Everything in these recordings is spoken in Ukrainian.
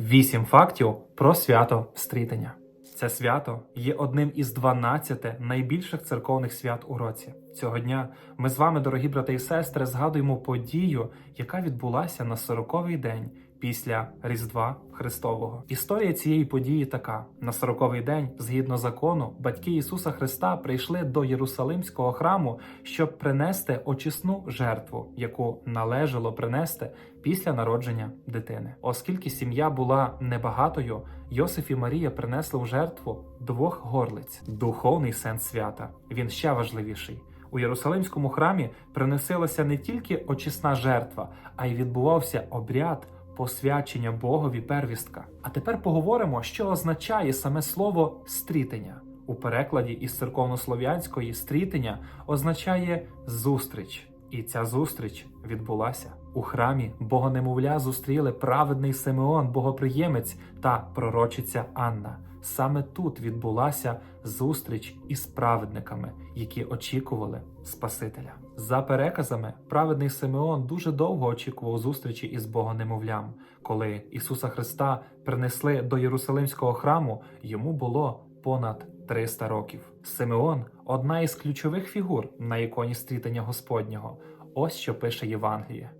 Вісім фактів про свято Стрітення. Це свято є одним із 12 найбільших церковних свят у році. Цього дня ми з вами, дорогі брати і сестри, згадуємо подію, яка відбулася на 40-й день після Різдва Христового. Історія цієї події така: на 40-й день, згідно закону, батьки Ісуса Христа прийшли до Єрусалимського храму, щоб принести очисну жертву, яку належало принести після народження дитини. Оскільки сім'я була небагатою, Йосиф і Марія принесли в жертву двох горлиць. Духовний сенс свята. Він ще важливіший. У Єрусалимському храмі приносилася не тільки очисна жертва, а й відбувався обряд посвячення Богові первістка. А тепер поговоримо, що означає саме слово стрітення. У перекладі із церковнослов'янської стрітення означає зустріч. І ця зустріч відбулася у храмі. Богонемовля зустріли праведний Симеон, богоприємець та пророчиця Анна. Саме тут відбулася зустріч із праведниками, які очікували Спасителя. За переказами, праведний Симеон дуже довго очікував зустрічі із Богонемовлям. Коли Ісуса Христа принесли до Єрусалимського храму, йому було понад 300 років. Симеон одна із ключових фігур на іконі стрітання Господнього. Ось що пише Євангеліє.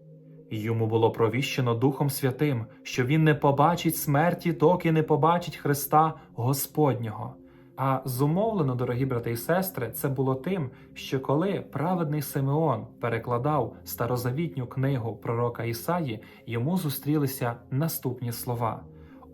Йому було провіщено Духом Святим, що він не побачить смерті, доки не побачить Христа Господнього. А зумовлено, дорогі брати і сестри, це було тим, що коли праведний Симеон перекладав старозавітню книгу пророка Ісаї, йому зустрілися наступні слова: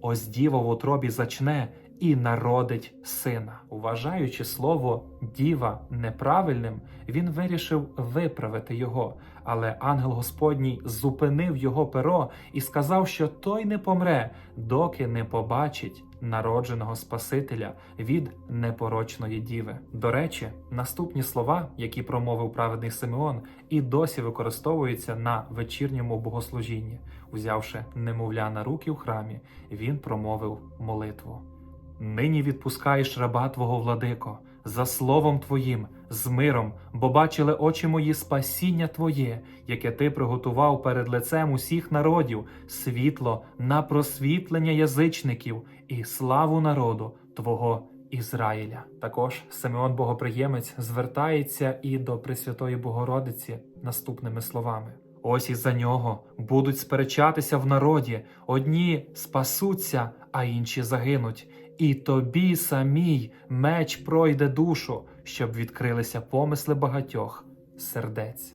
Ось діва в утробі зачне і народить сина. Вважаючи слово діва неправильним, він вирішив виправити його. Але ангел Господній зупинив його перо і сказав, що той не помре, доки не побачить народженого Спасителя від непорочної діви. До речі, наступні слова, які промовив праведний Симеон, і досі використовуються на вечірньому богослужінні. Узявши немовля на руки в храмі, він промовив молитву. Нині відпускаєш раба Твого владико, за словом Твоїм, з миром, бо бачили очі мої спасіння Твоє, яке Ти приготував перед лицем усіх народів, світло на просвітлення язичників і славу народу Твого Ізраїля. Також Симеон Богоприємець звертається і до Пресвятої Богородиці наступними словами. Ось із за нього будуть сперечатися в народі, одні спасуться, а інші загинуть. І тобі самій меч пройде душу, щоб відкрилися помисли багатьох сердець.